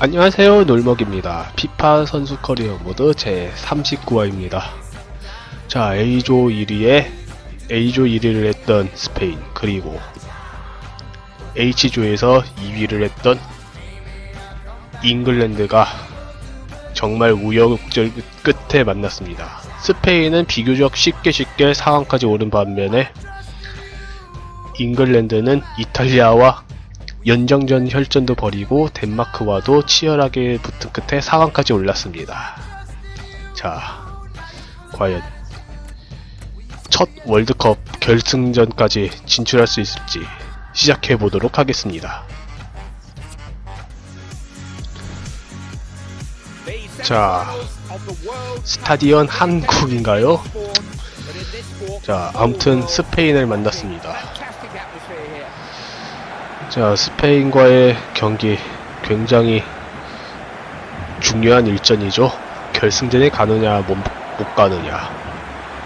안녕하세요 놀먹입니다. 피파 선수 커리어 모드 제 39화입니다. 자 A조 1위에 A조 1위를 했던 스페인 그리고 H조에서 2위를 했던 잉글랜드가 정말 우여곡절 끝에 만났습니다. 스페인은 비교적 쉽게 쉽게 상황까지 오른 반면에 잉글랜드는 이탈리아와 연정전 혈전도 벌이고 덴마크와도 치열하게 붙은 끝에 4강까지 올랐습니다. 자, 과연 첫 월드컵 결승전까지 진출할 수 있을지 시작해 보도록 하겠습니다. 자, 스타디언 한국인가요? 자, 아무튼 스페인을 만났습니다. 자, 스페인과의 경기 굉장히 중요한 일전이죠. 결승전에 가느냐, 못, 못 가느냐.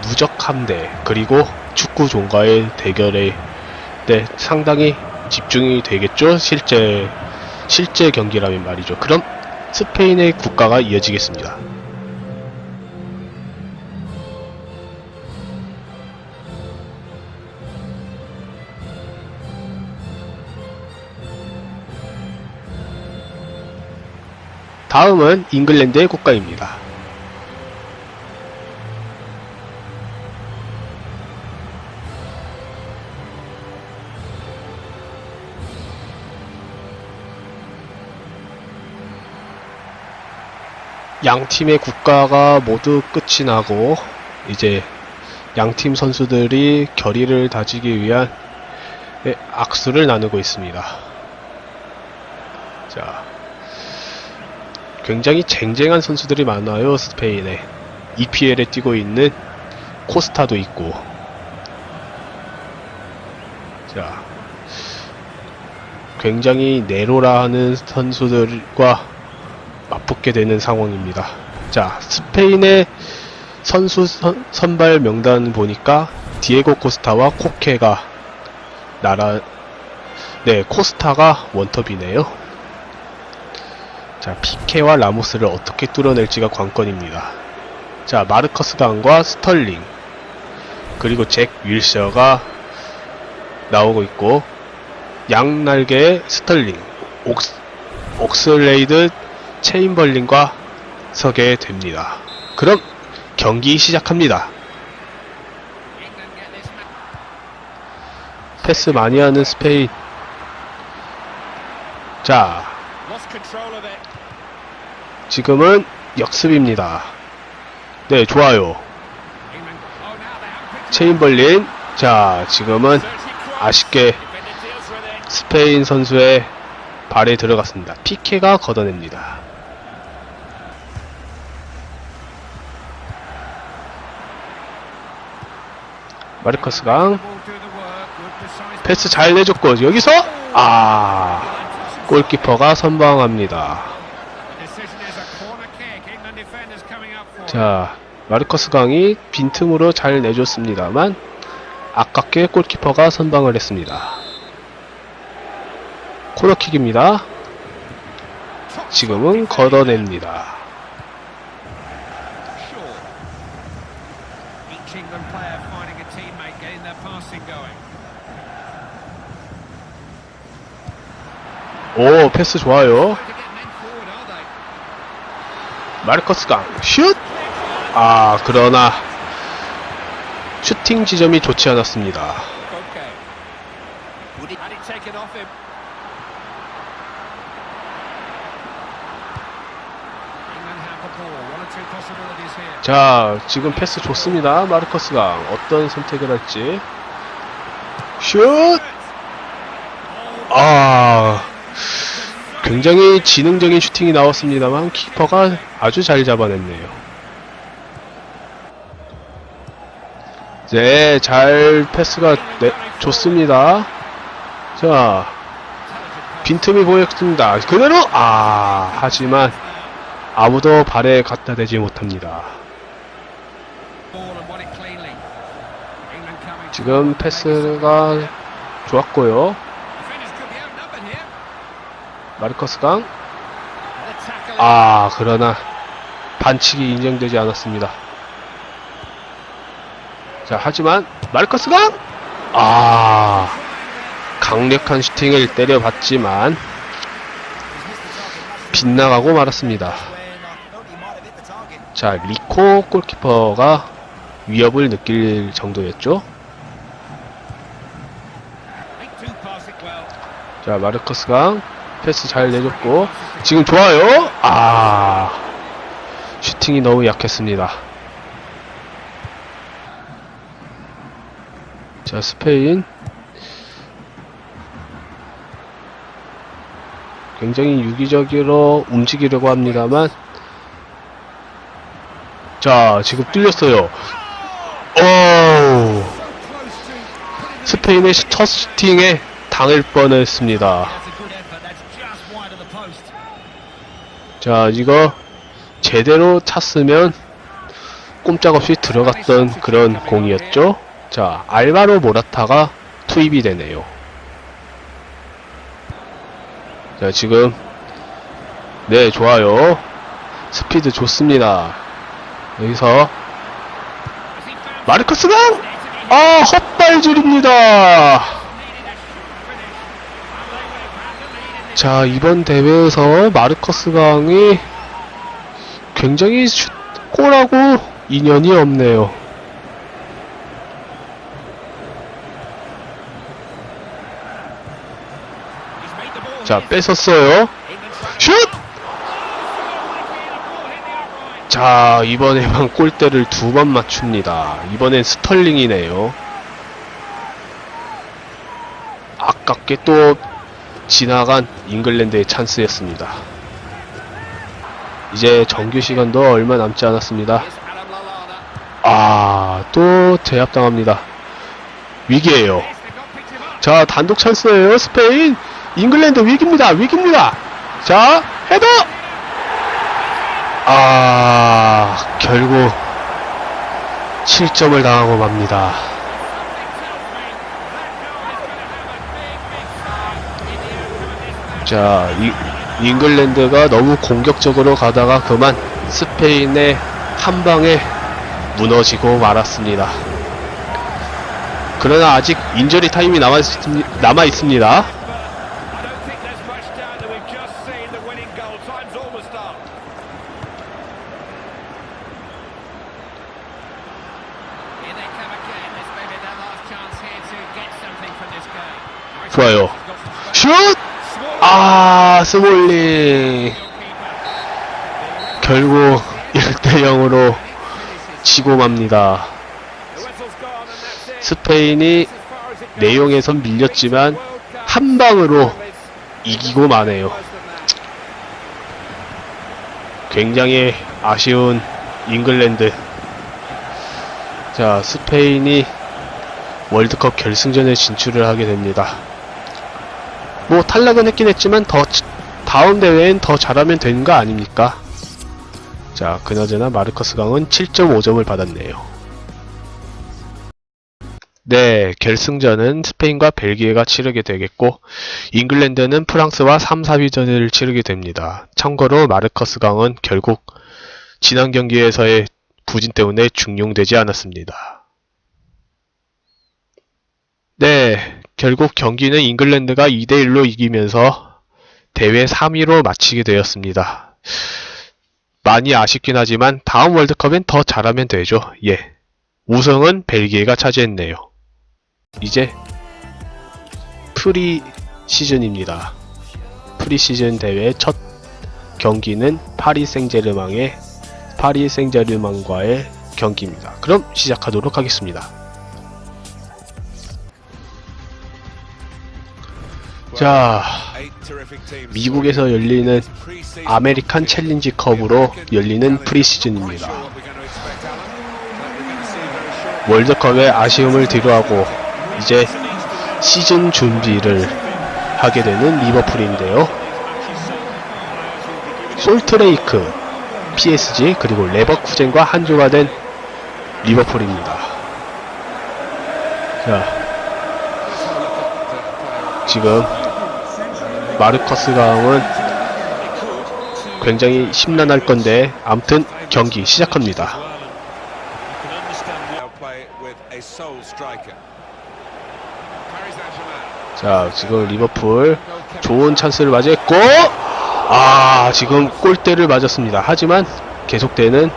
무적 함대, 그리고 축구 종가의 대결에 네, 상당히 집중이 되겠죠. 실제, 실제 경기라면 말이죠. 그럼 스페인의 국가가 이어지겠습니다. 다음은 잉글랜드의 국가입니다. 양 팀의 국가가 모두 끝이 나고 이제 양 팀 선수들이 결의를 다지기 위한 예, 악수를 나누고 있습니다. 자, 굉장히 쟁쟁한 선수들이 많아요 스페인에. EPL에 뛰고 있는 코스타도 있고. 자 굉장히 네로라 하는 선수들과 맞붙게 되는 상황입니다. 자 스페인의 선수 선, 선발 명단 보니까 디에고 코스타와 코케가 나라 네 코스타가 원톱이네요 자, 피케와 라모스를 어떻게 뚫어낼지가 관건입니다. 자, 마르커스 강과 스털링, 그리고 잭 윌셔가 나오고 있고, 양날개의 스털링, 옥스, 옥슬레이드 체인벌링과 서게 됩니다. 그럼 경기 시작합니다. 패스 많이 하는 스페인. 자, 지금은 역습입니다. 네, 좋아요. 체인벌린. 자, 지금은 아쉽게 스페인 선수의 발에 들어갔습니다. 피케가 걷어냅니다. 마르커스 강 패스 잘 내줬고 여기서 아 골키퍼가 선방합니다. 자, 마르커스 강이 빈틈으로 잘 내줬습니다만 아깝게 골키퍼가 선방을 했습니다. 코너킥입니다. 지금은 걷어냅니다. 오, 패스 좋아요. To get men forward, are they? 마르커스 강 슛! 아, 그러나 슈팅 지점이 좋지 않았습니다. 자, 지금 패스 좋습니다. 마르커스 강 어떤 선택을 할지. 슛! 아, 굉장히 지능적인 슈팅이 나왔습니다만 키퍼가 아주 잘 잡아냈네요. 네, 잘 패스가 네, 좋습니다. 자, 빈틈이 보였습니다. 그대로 아, 하지만 아무도 발에 갖다 대지 못합니다. 지금 패스가 좋았고요. 마르커스 강 아, 그러나 반칙이 인정되지 않았습니다. 자, 하지만 마르커스가 아, 강력한 슈팅을 때려봤지만 빗나가고 말았습니다. 자, 리코 골키퍼가 위협을 느낄 정도였죠. 자, 마르커스가 패스 잘 내줬고 지금 좋아요. 아, 슈팅이 너무 약했습니다. 자, 스페인 굉장히 유기적으로 움직이려고 합니다만 자, 지금 뚫렸어요. 오! 스페인의 첫 슈팅에 당할 뻔했습니다. 자, 이거 제대로 찼으면 꼼짝없이 들어갔던 그런 공이었죠. 자, 알바로 모라타가 투입이 되네요. 자, 지금 네, 좋아요. 스피드 좋습니다. 여기서 an 아, 헛발질입니다. 자, 이번 대회에서 마르커스 강이 굉장히 슛, 골하고 인연이 없네요. 자. 뺏었어요. 슛! 자, 이번에만 골대를 두 번 맞춥니다. 이번엔 스털링이네요. 아깝게 또 지나간 잉글랜드의 찬스였습니다. 이제 정규 시간도 얼마 남지 않았습니다. 아, 또 제압당합니다. up. 자, 단독 찬스예요. 스페인. 잉글랜드 위기입니다. 위기입니다. 자, 헤더! 아, 결국 7점을 당하고 맙니다. 자, 이, 잉글랜드가 너무 공격적으로 가다가 그만 스페인의 한 방에 무너지고 말았습니다. 그러나 아직 인저리 타임이 남아, 남아 있습니다. 좋아요. Got some 슛! 아, 스몰링. 결국 1대 0으로 지고 맙니다. 스페인이. 내용에선 밀렸지만 한 방으로 이기고 마네요. 굉장히 아쉬운 잉글랜드. 자, 스페인이 월드컵 결승전에 진출을 하게 됩니다. 뭐 탈락은 했긴 했지만 더 치- 다음 대회엔 더 잘하면 되는 거 아닙니까? 자, 그나저나 마르커스 강은 7.5점을 받았네요. 네, 결승전은 스페인과 벨기에가 치르게 되겠고, 잉글랜드는 프랑스와 3, 4위전을 치르게 됩니다. 참고로 마르커스 강은 결국 지난 경기에서의 부진 때문에 중용되지 않았습니다. 네, 결국 경기는 잉글랜드가 2대1로 이기면서 대회 3위로 마치게 되었습니다. 많이 아쉽긴 하지만 다음 월드컵엔 더 잘하면 되죠. 예. 우승은 벨기에가 차지했네요. 이제 프리 시즌입니다. 프리 시즌 대회 첫 경기는 파리 생제르맹의 파리 생제르맹과의 경기입니다. 그럼 시작하도록 하겠습니다. 자, 미국에서 열리는 아메리칸 챌린지 컵으로 열리는 프리시즌입니다. 월드컵의 아쉬움을 뒤로하고 이제 시즌 준비를 하게 되는 리버풀인데요. 솔트레이크, PSG 그리고 레버쿠젠과 한조가 된 리버풀입니다. 자, 지금 마르커스 강은 굉장히 심란할 건데 아무튼 경기 시작합니다. 자, 지금 리버풀 좋은 찬스를 맞이했고 아, 지금 골대를 맞았습니다. 하지만 계속되는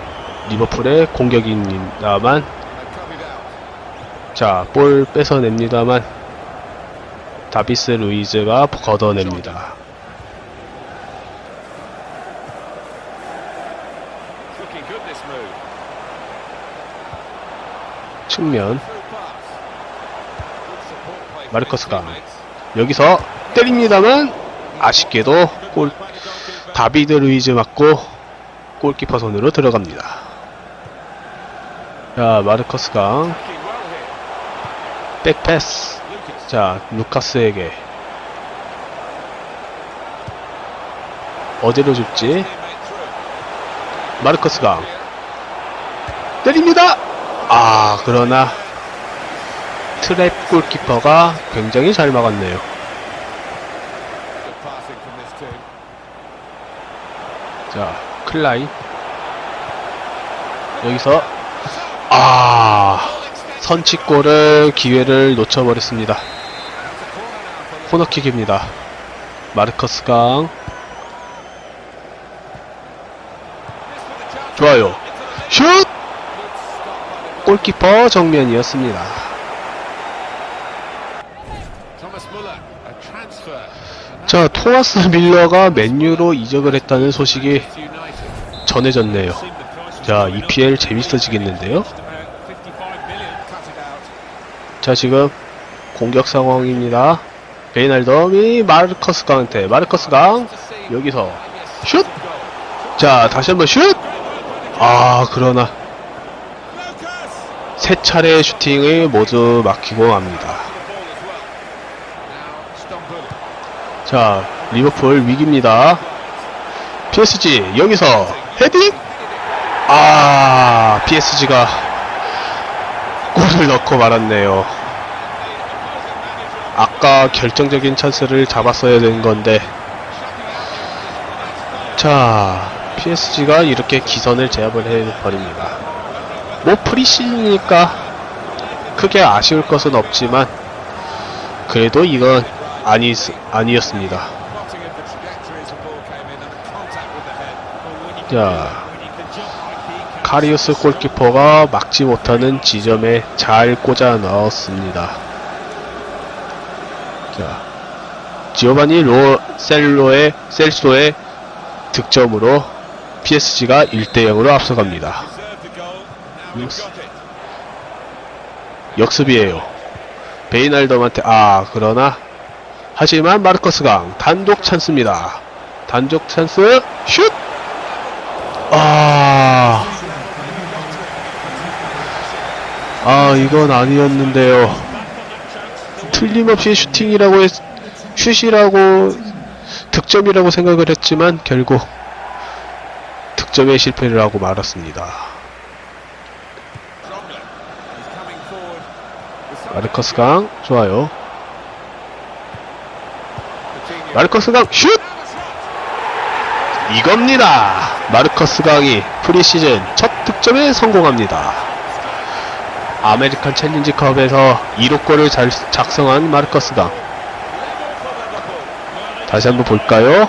리버풀의 공격입니다만. 자, 볼 뺏어냅니다만 다비스 루이즈가 걷어냅니다. 측면 마르커스가. 여기서 때립니다만 아쉽게도 골 다비드 루이즈 맞고 골키퍼 손으로 들어갑니다. 자, 마르커스가. 백패스. 자, 루카스에게 어디로 줄지? 마르커스가 때립니다. 아, 그러나 트랩 골키퍼가 굉장히 잘 막았네요. 자, 클라이. 여기서, 아, 선취골을 기회를 놓쳐버렸습니다. 코너킥입니다. 마르커스 강. 좋아요. 슛! 골키퍼 정면이었습니다. 자, 토마스 밀러가 맨유로 이적을 했다는 소식이. 전해졌네요. 자, EPL 재밌어지겠는데요? 자 지금 공격 상황입니다 베이날덤이 마르커스 강한테 마르커스 강 여기서 슛! 자 다시 한번 슛! 아 그러나 세 차례 슈팅을 모두 막히고 맙니다. 자 리버풀 위기입니다 PSG 여기서 헤딩! 아 PSG가 골을 넣고 말았네요 아까 결정적인 찬스를 잡았어야 되는 건데 자 PSG가 이렇게 기선을 제압을 해버립니다 뭐 프리시즌이니까 크게 아쉬울 것은 없지만 그래도 이건 아니, 아니었습니다. 자 카리우스 골키퍼가 막지 못하는 지점에 잘 꽂아 넣었습니다. 자, 지오바니 로 셀로의 셀소의 득점으로 PSG가 1대 0으로 앞서갑니다. 역습이에요. 베이날덤한테 아 그러나 하지만 마르커스 강 단독 찬스입니다. 단독 찬스 슛! 아, 아 이건 아니었는데요. 틀림없이 슈팅이라고 했, 슛이라고 득점이라고 생각을 했지만 결국 득점에 실패를 하고 말았습니다. 마르커스 강 좋아요. 마르커스 강 슛! 이겁니다. 마르커스 강이 프리시즌 첫 득점에 성공합니다. 아메리칸 챌린지컵에서 2호 골을 잘 작성한 마르커스 강. 다시 한번 볼까요?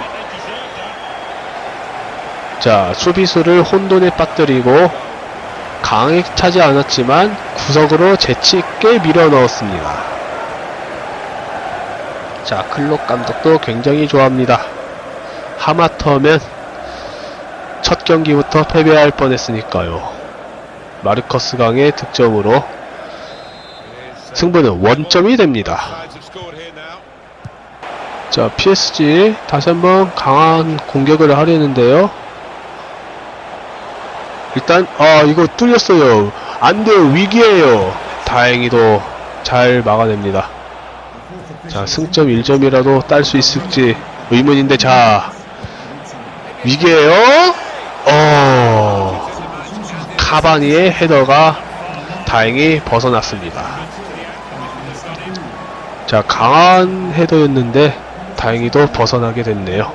자, 수비수를 혼돈에 빠뜨리고 강하게 차지 않았지만 구석으로 재치 있게 밀어 넣었습니다. 자, 클록 감독도 굉장히 좋아합니다. 하마터면 첫 경기부터 패배할 뻔했으니까요. 마르커스 강의 득점으로 승부는 원점이 됩니다. 자, PSG 다시 한번 강한 공격을 하려는데요. 일단 아 이거 뚫렸어요. 안 돼요 위기예요. 다행히도 잘 막아냅니다. 자 승점 1점이라도 딸 수 있을지 의문인데 자 위기예요. 어 카바니의 헤더가 다행히 벗어났습니다. 자, 강한 헤더였는데 다행히도 벗어나게 됐네요.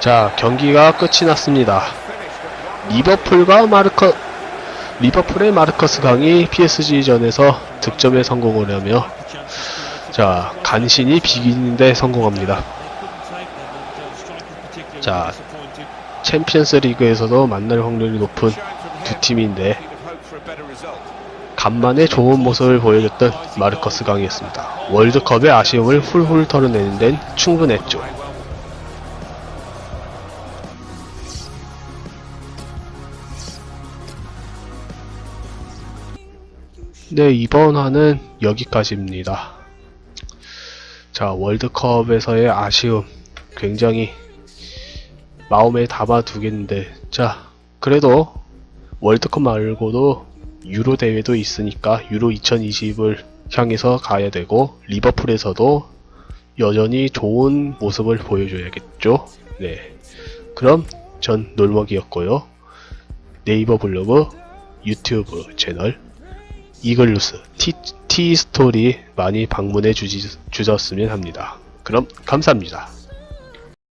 자, 경기가 끝이 났습니다. 리버풀과 마르커 리버풀의 마르커스 강이 PSG전에서 득점에 성공을 하며 자, 간신히 비기는데 성공합니다. 자, 챔피언스 리그에서도 만날 확률이 높은 두 팀인데 간만에 좋은 모습을 보여줬던 마르커스 강이었습니다. 월드컵의 아쉬움을 훌훌 털어내는 데는 충분했죠. 네, 이번 화는 여기까지입니다. 자, 월드컵에서의 아쉬움 굉장히 마음에 담아두겠는데, 자, 그래도 월드컵 말고도 유로 대회도 있으니까 유로 2020을 향해서 가야 되고, 리버풀에서도 여전히 좋은 모습을 보여줘야겠죠. 네. 그럼 전 놀먹이었고요. 네이버 블로그, 유튜브 채널, 이글루스, 티, 티스토리 많이 방문해 주셨으면 합니다. 그럼 감사합니다.